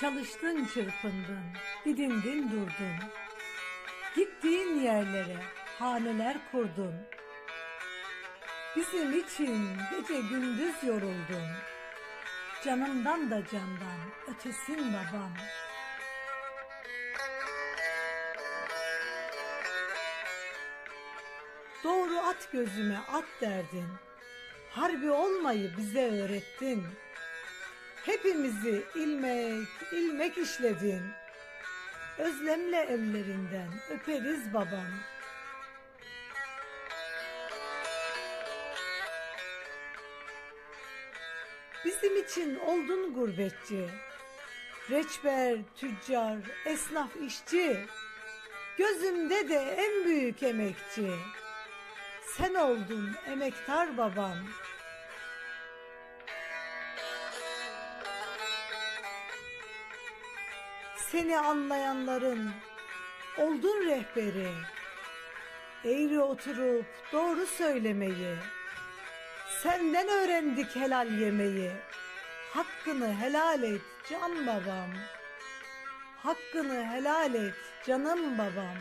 Çalıştın çırpındın, didindin durdun. Gittiğin yerlere haneler kurdun. Bizim için gece gündüz yoruldun. Canımdan da candan ötesin babam. Doğru at gözüme at derdin. Harbi olmayı bize öğrettin. Hepimizi ilmek ilmek işledin. Özlemle ellerinden öperiz babam. Bizim için oldun gurbetçi. Reçber, tüccar, esnaf işçi. Gözümde de en büyük emekçi. Sen oldun emektar babam. Seni anlayanların oldun rehberi. Eğri oturup doğru söylemeyi. Senden öğrendik helal yemeyi. Hakkını helal et can babam. Hakkını helal et canım babam.